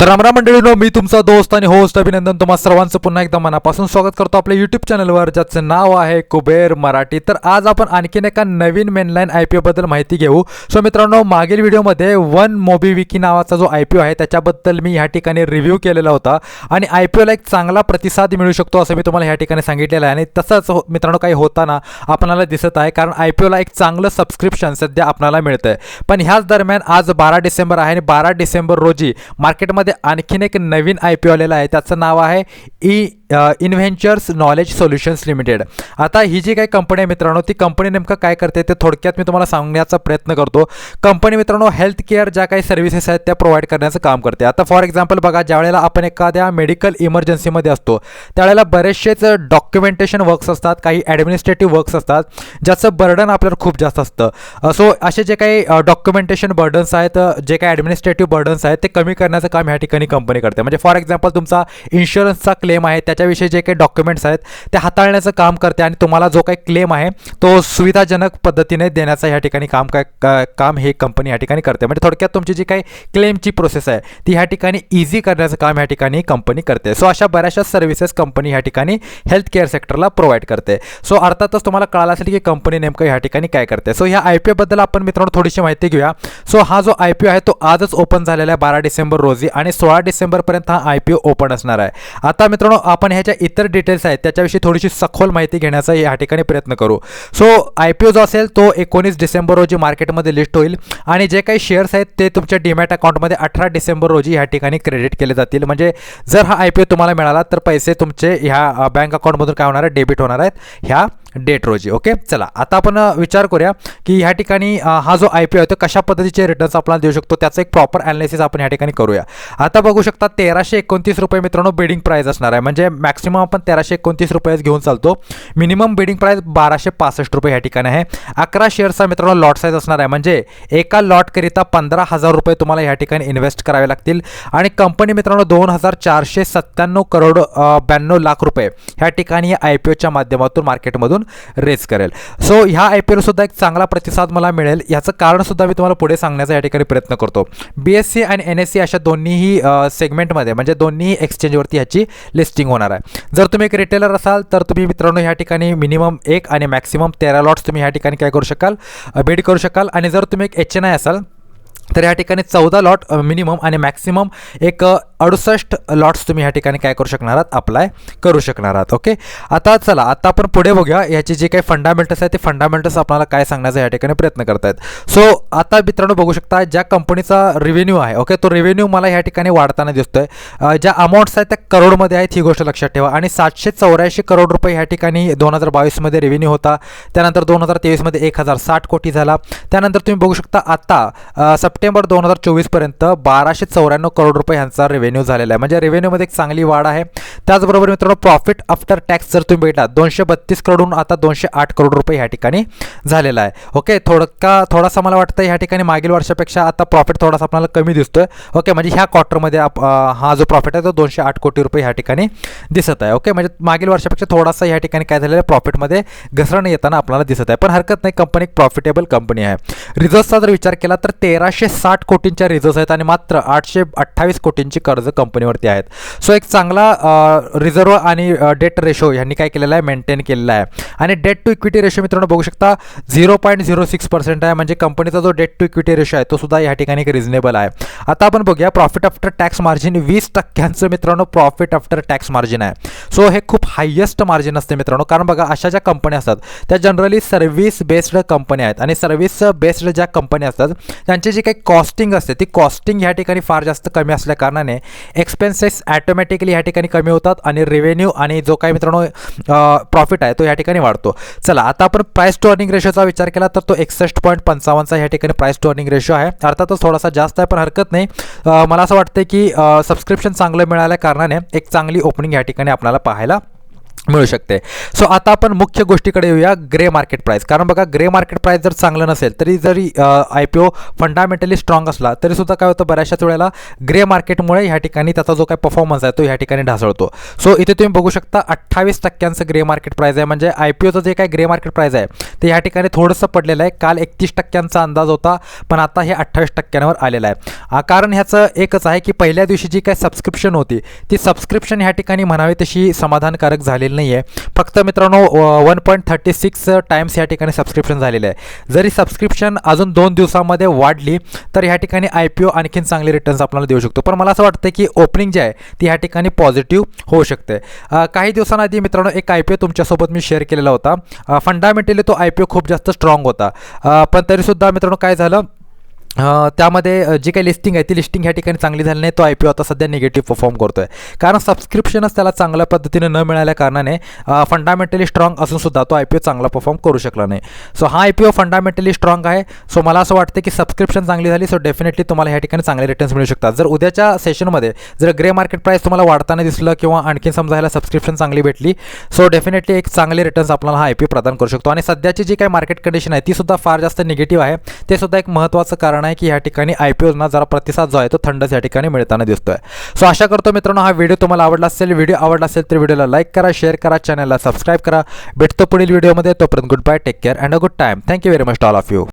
तर रामराम मंडळीनो मी तुमचा दोस्त आणि होस्ट अभिनंदन तुम्हा सर्वांचं पुन्हा एकदा मनापासून स्वागत करतो. आपल्या यूट्यूब चॅनलवर ज्याचं नाव आहे कुबेर मराठी. तर आज आपण आणखीन एका नवीन मेनलाईन आय पी ओबद्दल माहिती घेऊ. सो मित्रांनो मागील व्हिडिओमध्ये वन मोबी विकी नावाचा जो आय पी ओ आहे त्याच्याबद्दल मी ह्या ठिकाणी रिव्ह्यू केलेला होता. आणि आय पी ओला एक चांगला प्रतिसाद मिळू शकतो असं मी तुम्हाला ह्या ठिकाणी सांगितलेलं आहे. आणि तसंच हो- मित्रांनो काही होताना आपणाला दिसत आहे कारण आय पी ओला एक चांगलं सबस्क्रिप्शन सध्या आपल्याला मिळतं आहे पण ह्याच दरम्यान आज बारा डिसेंबर आहे आणि बारा डिसेंबर रोजी मार्केटमध्ये आणखीन एक नवीन आय पी ओ आलेला आहे. त्याचं नाव आहे E inventures knowledge solutions limited आता ही जी काही कंपनी आहे मित्रांनो ती कंपनी नेमकं काय करते ते थोडक्यात मी तुम्हाला सांगण्याचा प्रयत्न करतो. कंपनी मित्रांनो हेल्थ केअर ज्या काही सर्व्हिसेस आहेत त्या प्रोव्हाइड करण्याचं काम करते. आता फॉर एक्झाम्पल बघा ज्यावेळेला आपण एखाद्या मेडिकल इमर्जन्सीमध्ये असतो त्यावेळेला बरेचसेच डॉक्युमेंटेशन वर्क्स असतात काही ॲडमिनिस्ट्रेटिव्ह वर्क्स असतात ज्याचं बर्डन आपल्याला खूप जास्त असतं. सो असे जे काही डॉक्युमेंटेशन बर्डन्स आहेत जे काही ॲडमिनिस्ट्रेटिव्ह बर्डन्स आहेत ते कमी करण्याचं काम ह्या ठिकाणी कंपनी करते. म्हणजे फॉर एक्झाम्पल तुमचा इन्शुरन्सचा क्लेम आहे त्या त्याच्याविषयी जे काही डॉक्युमेंट्स आहेत ते हाताळण्याचं काम करते आणि तुम्हाला जो काही क्लेम आहे तो सुविधाजनक पद्धतीने देण्याचं ह्या ठिकाणी काम काय का- काम हे कंपनी ह्या ठिकाणी करते. म्हणजे थोडक्यात तुमची जी काही क्लेमची प्रोसेस आहे ती ह्या ठिकाणी इझी करण्याचं काम ह्या ठिकाणी कंपनी करते. सो अशा बऱ्याचशा सर्व्हिसेस कंपनी ह्या ठिकाणी हेल्थ केअर सेक्टरला प्रोव्हाइड करते. सो अर्थातच तुम्हाला कळालं असेल की कंपनी नेमकं ह्या ठिकाणी काय करते. सो ह्या आय पी ओबद्दल आपण मित्रांनो थोडीशी माहिती घेऊया. सो हा जो आय पी ओ आहे तो आजच ओपन झालेला आहे बारा डिसेंबर रोजी आणि सोळा डिसेंबरपर्यंत हा आय पी ओ ओपन असणार आहे. आता मित्रांनो आपण ह्याच्या इतर डिटेल्स आहेत त्याच्याविषयी थोडीशी सखोल माहिती घेण्याचा या ठिकाणी प्रयत्न करू. सो आय पी ओ जो असेल तो एकोणीस डिसेंबर रोजी मार्केटमध्ये लिस्ट होईल आणि जे काही शेअर्स आहेत ते तुमच्या डीमॅट अकाउंटमध्ये अठरा डिसेंबर रोजी ह्या ठिकाणी क्रेडिट केले जातील. म्हणजे जर हा आय पी ओ तुम्हाला मिळाला तर पैसे तुमचे ह्या बँक अकाउंटमधून काय होणार आहे? डेबिट होणार आहेत. ह्या डेट रोजी ओके? चला आता आपण विचार करूया की ह्या ठिकाणी हा जो आय पी ओ आहे तो कशा पद्धतीचे रिटर्न्स आपल्याला देऊ शकतो? त्याचं एक प्रॉपर ॲनालिसिस आपण ह्या ठिकाणी करूया. आता बघू शकता तेराशे एकोणतीस रुपये मित्रांनो बिडिंग प्राईस असणार आहे. म्हणजे मॅक्सिमम आपण तेराशे एकोणतीस रुपयेच घेऊन चालतो. मिनिमम बिडिंग प्राईस बाराशे पासष्ट रुपये ह्या ठिकाणी आहे. अकरा शेअर्सचा मित्रांनो लॉट साईज असणार आहे. म्हणजे एका लॉटकरिता पंधरा हजार रुपये तुम्हाला ह्या ठिकाणी इन्व्हेस्ट करावे लागतील. आणि कंपनी मित्रांनो दोन हजार चारशे सत्त्याण्णव करोड ब्याण्णव लाख रुपये ह्या ठिकाणी आय पी ओच्या माध्यमातून मार्केटमधून रेज करेल. सो ह्या आय पी एलसुद्धा एक चांगला प्रतिसाद मला मिळेल. याचं कारणसुद्धा मी तुम्हाला पुढे सांगण्याचा या ठिकाणी प्रयत्न करतो. बी एस सी आणि एन एस सी अशा दोन्हीही सेगमेंटमध्ये म्हणजे दोन्ही एक्सचेंजवरती ह्याची लिस्टिंग होणार आहे. जर तुम्ही एक रिटेलर असाल तर तुम्ही मित्रांनो ह्या ठिकाणी मिनिमम एक आणि मॅक्सिमम तेरा लॉट्स तुम्ही ह्या ठिकाणी काय करू शकाल? बेड करू शकाल. आणि जर तुम्ही एक एच एन आय असाल तर या ठिकाणी चौदा लॉट मिनिमम आणि मॅक्सिमम एक अडुसष्ट लॉट्स तुम्ही ह्या ठिकाणी काय करू शकणार आहात? अप्लाय करू शकणार आहात ओके आता चला आता आपण पुढे बघूया याचे जे काही फंडामेंटल्स आहेत ते फंडामेंटल्स आपल्याला काय सांगण्याचा या ठिकाणी प्रयत्न करतायत. सो आता मित्रांनो बघू शकता ज्या कंपनीचा रेव्हेन्यू आहे ओके तो रेव्हेन्यू मला ह्या ठिकाणी वाढताना दिसतोय. ज्या अमाऊंट्स आहेत त्या करोडमध्ये आहेत ही गोष्ट लक्षात ठेवा. आणि सातशे चौऱ्याऐंशी करोड रुपये ह्या ठिकाणी दोन हजार बावीसमध्ये रेव्हेन्यू होता. त्यानंतर दोन हजार तेवीसमध्ये एक हजार साठ कोटी झाला. त्यानंतर तुम्ही बघू शकता आता सप्टेंबर दोन हजार चोवीसपर्यंत बाराशे चौऱ्याण्णव करोड रुपये ह्यांचा रेव्हेन्यू झालेला आहे. म्हणजे रेव्हेन्यूमध्ये एक चांगली वाढ आहे. त्याचबरोबर मित्रांनो प्रॉफिट आफ्टर टॅक्स जर तुम्ही भेटा दोनशे बत्तीस करोडून आता दोनशे आठ करोड रुपये ह्या ठिकाणी झालेला आहे. ओके थोडका थोडासा मला वाटतं ह्या ठिकाणी मागील वर्षापेक्षा आता प्रॉफिट थोडासा आपल्याला कमी दिसतोय. ओके म्हणजे ह्या क्वार्टरमध्ये आप- हा जो प्रॉफिट आहे तो दोनशे आठ कोटी रुपये ह्या ठिकाणी दिसत आहे. ओके म्हणजे मागील वर्षापेक्षा थोडासा ह्या ठिकाणी काय झालेलं आहे? प्रॉफिटमध्ये घसरण येताना आपल्याला दिसत आहे. पण हरकत नाही कंपनी एक प्रॉफिटेबल कंपनी आहे. रिझर्व्हचा जर विचार केला तर तेराशे साठ कोटींच्या रिझर्व्ह आहेत आणि मात्र आठशे अठ्ठावीस कोटींची कर्ज कंपनीवरती आहेत. सो एक चांगला रिझर्व आणि डेट रेशो यांनी काय केलेला आहे? मेंटेन केलेला आहे. आणि डेट टू इक्विटी रेशो मित्रांनो बघू शकता zero point zero six percent आहे. म्हणजे कंपनीचा जो डेट टू इक्विटी रेशो आहे तो सुद्धा या ठिकाणी एक रिझनेबल आहे. आता आपण बघूया प्रॉफिट आफ्टर टॅक्स मार्जिन वीस टक्क्यांचं मित्रांनो प्रॉफिट आफ्टर टॅक्स मार्जिन आहे. सो हे खूप हायेस्ट मार्जिन असते मित्रांनो. कारण बघा अशा ज्या कंपन्या असतात त्या जनरली सर्व्हिस बेस्ड कंपन्या आहेत. आणि सर्व्हिस बेस्ड ज्या कंपन्या असतात त्यांची जी काही कॉस्टिंग असते ती कॉस्टिंग ह्या ठिकाणी फार जास्त कमी असल्या कारणाने एक्सपेन्सेस ॲटोमॅटिकली ह्या ठिकाणी कमी होतात आणि रेव्हेन्यू आणि जो काही मित्रांनो प्रॉफिट आहे तो या ठिकाणी वाढतो. चला आता आपण प्राईस टू अर्निंग रेशोचा विचार केला तर तो एकसष्ट पॉईंट पंचावन्नचा ह्या ठिकाणी प्राईस टू अर्निंग रेशो आहे. अर्थातच थोडासा जास्त आहे पण हरकत नाही. मला असं वाटतं की सबस्क्रिप्शन चांगलं मिळाल्या कारणाने एक चांगली ओपनिंग या ठिकाणी आपल्याला पाहायला मिळू शकते. सो आता आपण मुख्य गोष्टीकडे येऊया ग्रे मार्केट प्राईस कारण बघा ग्रे मार्केट प्राईस जर चांगलं नसेल तरी जरी I P O fundamentally strong असला तरीसुद्धा काय होतं बऱ्याचशाच वेळेला ग्रे मार्केटमुळे ह्या ठिकाणी त्याचा जो काय परफॉर्मन्स आहे तो ह्या ठिकाणी ढासळतो. सो इथे तुम्ही बघू शकता अठ्ठावीस टक्क्यांचं ग्रे मार्केट प्राईस आहे. म्हणजे आय पी ओचं जे काय ग्रे मार्केट प्राईस आहे ते ह्या ठिकाणी थोडंसं पडलेलं आहे. काल एकतीस टक्क्यांचा अंदाज होता पण आता हे अठ्ठावीस टक्क्यांवर आलेलं आहे. कारण ह्याचं एकच आहे की पहिल्या दिवशी जी काय सबस्क्रिप्शन होती ती सबस्क्रिप्शन ह्या ठिकाणी म्हणावी तशी समाधानकारक झालेली नाही आहे फक्त मित्रांनो one point thirty six times या ठिकाणी सबस्क्रिप्शन झालेलं आहे. जरी सबस्क्रिप्शन अजून दोन दिवसामध्ये वाढली तर ह्या ठिकाणी आय पी ओ आणखीन चांगले रिटर्न्स आपल्याला देऊ शकतो. पण मला असं वाटतं की ओपनिंग जे आहे ती ह्या ठिकाणी पॉझिटिव्ह होऊ शकते. काही दिवसांआधी मित्रांनो एक आय पी ओ तुमच्यासोबत मी शेअर केलेला होता. फंडामेंटली तो आय पी ओ खूप जास्त स्ट्रॉंग होता. पण तरीसुद्धा मित्रांनो काय झालं? त्यामध्ये जी काही लिस्टिंग आहे ती लिस्टिंग ह्या ठिकाणी चांगली झाली नाही. तो आय पी ओ आता सध्या निगेटिव्ह परफॉर्म करतो आहे कारण सबस्क्रिप्शनच त्याला चांगल्या पद्धतीने न मिळाल्या कारणाने फंडामेंटली स्ट्रॉंग असून सुद्धा तो आय पी ओ चांगला परफॉर्म करू शकला नाही. सो हा I P O fundamentally strong आहे. सो मला असं वाटतं की सबस्क्रिप्शन चांगली झाली सो डेफिनेटली तुम्हाला ह्या ठिकाणी चांगले रिटर्न्स मिळू शकतात. जर उद्याच्या सेशनमध्ये जर ग्रे मार्केट प्राईस तुम्हाला वाढताना दिसलं किंवा आणखी समजा सबस्क्रिप्शन चांगली भेटली सो डेफिनेटली एक चांगले रिटर्न्स आपल्याला हा आय पी ओ प्रदान करू शकतो. आणि सध्याची जी काही मार्केट कंडिशन आहे ती सुद्धा फार जास्त निगेटिव्ह आहे. ते सुद्धा एक महत्त्वाचं कारण आहे. की ह्या ठिकाणी आय पी ओजना जरा प्रतिसाद जो आहे तो थंडच या ठिकाणी मिळताना दिसतोय. सो आशा करतो मित्रांनो हा व्हिडिओ तुम्हाला आवडला असेल. व्हिडिओ आवडला असेल तर व्हिडिओला लाईक करा शेअर करा चॅनलला सबस्क्राईब करा. भेटतो पुढील व्हिडिओमध्ये तोपर्यंत good bye take care and a good time thank you very much all of you